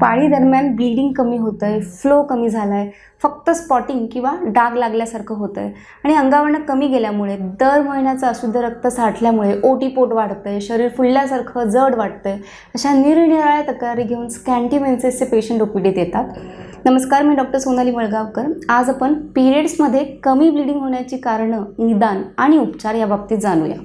पाळी दरम्यान ब्लिडिंग कमी होतं आहे फ्लो कमी झाला आहे फक्त स्पॉटिंग किंवा डाग लागल्यासारखं होतं आहे आणि अंगावरनं कमी गेल्यामुळे दर महिन्याचं अशुद्ध रक्त साठल्यामुळे ओटीपोट वाढतं आहे शरीर फुलल्यासारखं जड वाटतं आहे अशा निरनिराळ्या तक्रारी घेऊन स्कॅन्टीमेन्सेसचे पेशंट ओपीडीत येतात. नमस्कार मी डॉक्टर सोनाली मळगावकर. आज आपण पिरियड्समध्ये कमी ब्लिडिंग होण्याची कारणं निदान आणि उपचार याबाबतीत जाणूया.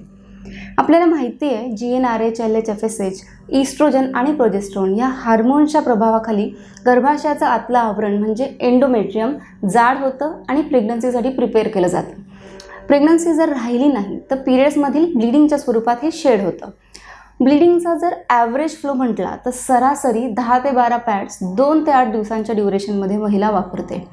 आपल्याला माहिती आहे G N R H L H F S H estrogen आणि प्रोजेस्ट्रॉन या हार्मोन्सच्या प्रभावाखाली गर्भाशयाचं आतलं आवरण म्हणजे एंडोमेट्रियम जाड होतं आणि प्रेग्नन्सीसाठी प्रिपेअर केलं जातं. प्रेग्नन्सी जर राहिली नाही तर पिरियड्समधील ब्लिडिंगच्या स्वरूपात हे शेड होतं. ब्लिडिंगचा जर ॲव्हरेज फ्लो म्हटला तर सरासरी दहा ते बारा पॅड्स दोन ते आठ दिवसांच्या ड्युरेशनमध्ये महिला वापरते.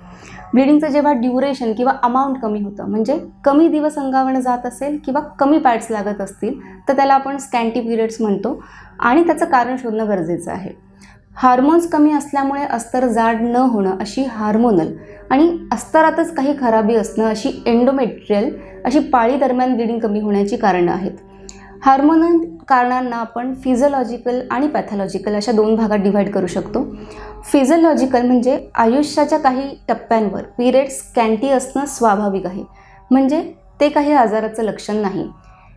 ब्लिडिंगचं जेव्हा ड्युरेशन किंवा अमाऊंट कमी होतं म्हणजे कमी दिवस अंगावरनं जात असेल किंवा कमी पॅड्स लागत असतील तर त्याला आपण स्कॅन्टी पिरियड्स म्हणतो. आणि त्याचं कारण शोधणं गरजेचं आहे. हार्मोन्स कमी असल्यामुळे अस्तर जाड न होणं अशी हार्मोनल आणि अस्तरातच काही खराबी असणं अशी एंडोमेट्रियल अशी पाळी दरम्यान ब्लिडिंग कमी होण्याची कारणं आहेत. हार्मोनल कारणांना आपण फिजिओलॉजिकल आणि पॅथॉलॉजिकल अशा दोन भागात डिव्हाइड करू शकतो. फिजिओलॉजिकल म्हणजे आयुष्याच्या काही टप्प्यांवर पिरियड्स कॅन्टी असणं स्वाभाविक आहे. म्हणजे ते काही आजाराचं लक्षण नाही.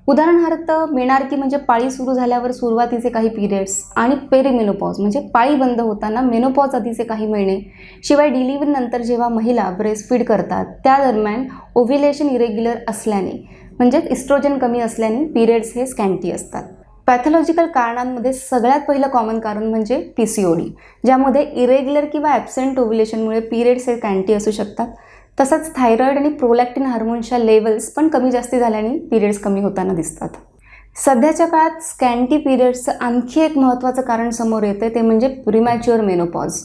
उदाहरणार्थ मेणारकी म्हणजे पाळी सुरू झाल्यावर सुरुवातीचे काही पिरियड्स आणि पेरिमेनोपॉज म्हणजे पाळी बंद होताना मेनोपॉज आधीचे काही महिने. शिवाय डिलिव्हरीनंतर जेव्हा महिला ब्रेस्ट फीड करतात त्या दरम्यान ओव्हिलेशन इरेग्युलर असल्याने. म्हणजेच इस्ट्रोजन कमी असल्याने पिरियड्स हे स्कॅन्टी असतात. पॅथॉलॉजिकल कारणांमध्ये सगळ्यात पहिलं कॉमन कारण म्हणजे पी सी ओ डी ज्यामध्ये इरेग्युलर किंवा ॲबसेंट ओव्हुलेशनमुळे पिरियड्स हे कॅन्टी असू शकतात. तसंच थायरॉईड आणि प्रोलॅक्टिन हार्मोनच्या लेवल्स पण कमी जास्ती झाल्याने पिरियड्स कमी होताना दिसतात. सध्याच्या काळात स्कॅन्टी पिरियड्सचं आणखी एक महत्त्वाचं कारण समोर येते ते म्हणजे प्रिमॅच्युअर मेनोपॉज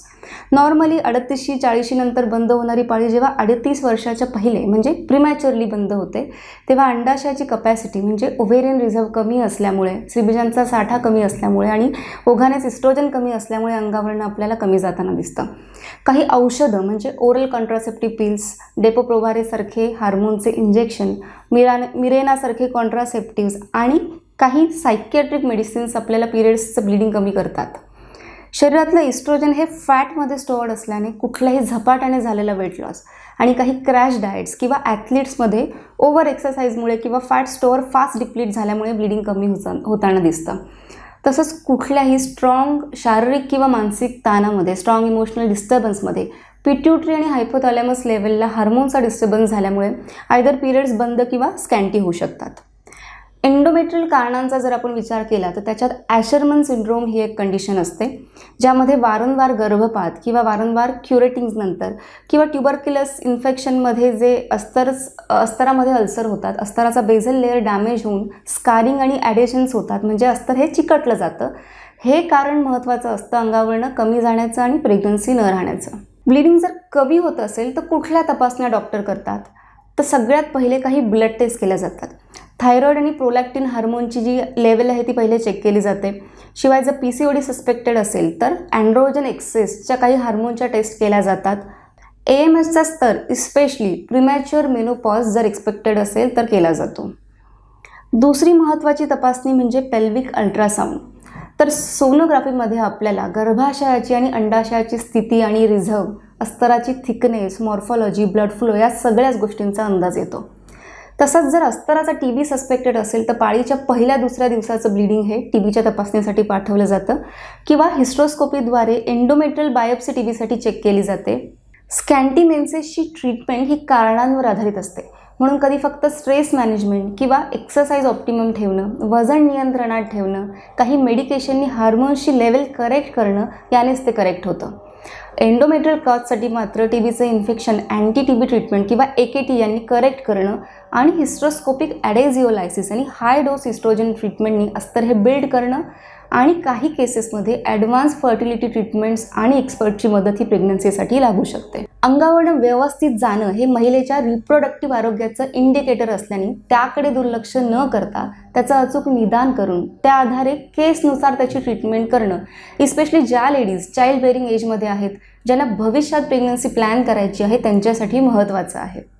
नॉर्मली अडतीसशी चाळीशी नंतर बंद होणारी पाळी जेव्हा अडतीस वर्षाच्या पहिले म्हणजे प्रिमॅच्युअरली बंद होते तेव्हा अंडाशयाची कपॅसिटी म्हणजे ओव्हेरियन रिझर्व कमी असल्यामुळे श्रीबीजांचा साठा कमी असल्यामुळे आणि ओघाने इस्ट्रोजन कमी असल्यामुळे अंगावरनं आपल्याला कमी जाताना दिसतं. काही औषधं म्हणजे ओरल कॉन्ट्रासेप्टिव्ह पिल्स डेपोप्रोव्हारेसारखे हार्मोनचे इंजेक्शन मिरा मिरेनासारखे कॉन्ट्रासेप्टिव्स आणि काही सायकियाट्रिक मेडिसिन्स आपल्याला पिरियड्सचं ब्लिडिंग कमी करतात. शरीरातलं इस्ट्रोजन हे फॅटमध्ये स्टोअर्ड असल्याने कुठल्याही झपाट्याने झालेला वेट लॉस आणि काही क्रॅश डाएट्स किंवा ॲथलीट्समध्ये ओव्हर एक्सरसाइजमुळे किंवा फॅट स्टोअर फास्ट डिप्लीट झाल्यामुळे ब्लिडिंग कमी होता होताना दिसतं. तसंच कुठल्याही स्ट्रॉंग शारीरिक किंवा मानसिक ताणामध्ये स्ट्रॉंग इमोशनल डिस्टर्बन्समध्ये पिट्युटरी आणि हायपोथॅलॅमस लेवलला हार्मोनचा डिस्टर्बन्स झाल्यामुळे आयदर पिरियड्स बंद किंवा स्कॅन्टी होऊ शकतात. एंडोमेट्रियल कारणांचा जर आपण विचार केला तर त्याच्यात ॲशरमन सिंड्रोम ही एक कंडिशन असते ज्यामध्ये वारंवार गर्भपात किंवा वारंवार क्युरेटिंग्सनंतर किंवा ट्युबरक्युलस इन्फेक्शनमध्ये जे अस्तर अस्तरामध्ये अल्सर होतात अस्तराचा बेझल लेअर डॅमेज होऊन स्कारिंग आणि ॲडेशन्स होतात म्हणजे अस्तर हे चिकटलं जातं. हे कारण महत्त्वाचं असतं अंगावरनं कमी जाण्याचं आणि प्रेग्नन्सी न राहण्याचं. ब्लिडिंग जर कमी होत असेल तर कुठल्या तपासण्या डॉक्टर करतात? तर सगळ्यात पहिले काही ब्लड टेस्ट केल्या जातात. थायरॉईड आणि प्रोलॅक्टिन हार्मोनची जी लेवल आहे ती पहिले चेक केली जाते. शिवाय जर P C O D suspected असेल तर अँड्रोजन एक्सेसच्या काही हार्मोनच्या टेस्ट केल्या जातात. ए एम एसचा स्तर इस्पेशली प्रिमॅच्युअर मेनोपॉज जर एक्सपेक्टेड असेल तर केला जातो. दुसरी महत्त्वाची तपासणी म्हणजे पेल्विक अल्ट्रासाऊंड तर सोनोग्राफीमध्ये आपल्याला गर्भाशयाची आणि अंडाशयाची स्थिती आणि रिझर्व अस्तराची थिकनेस मॉर्फॉलॉजी ब्लड फ्लो या सगळ्याच गोष्टींचा अंदाज येतो. तसंच जर अस्तराचा टी बी सस्पेक्टेड असेल तर पाळीच्या पहिल्या दुसऱ्या दिवसाचं ब्लिडिंग हे टी बीच्या तपासणीसाठी पाठवलं जातं. किंवा हिस्ट्रोस्कोपीद्वारे एंडोमेट्रियल बायोप्सी टी बीसाठी चेक केली जाते. स्कॅन्टीमेन्सेसची ट्रीटमेंट ही कारणांवर आधारित असते. म्हणून कधी फक्त स्ट्रेस मॅनेजमेंट किंवा एक्सरसाइज ऑप्टिमम ठेवणं वजन नियंत्रणात ठेवणं काही मेडिकेशननी हार्मोन्सची लेवल करेक्ट करणं यानेच ते करेक्ट होतं. एंडोमेट्रियल कॉजसाठी मात्र T बीचं infection anti T B treatment किंवा ए के टी यांनी करेक्ट करणं आणि हिस्ट्रोस्कोपिक ॲडेझिओलायसिस आणि हाय डोस हिस्ट्रोजन ट्रीटमेंटनी अस्तर हे बिल्ड करणं आणि काही केसेसमध्ये ॲडव्हान्स फर्टिलिटी ट्रीटमेंट्स आणि एक्सपर्टची मदत ही प्रेग्नन्सीसाठी लागू शकते. अंगावरणं व्यवस्थित जाणं हे महिलेच्या रिप्रोडक्टिव्ह आरोग्याचं इंडिकेटर असल्याने त्याकडे दुर्लक्ष न करता त्याचं अचूक निदान करून त्या आधारे केसनुसार त्याची ट्रीटमेंट करणं. इस्पेशली ज्या लेडीज चाइल्ड बेरिंग एजमध्ये आहेत ज्यांना भविष्यात प्रेग्नन्सी प्लॅन करायची आहे त्यांच्यासाठी महत्त्वाचं आहे.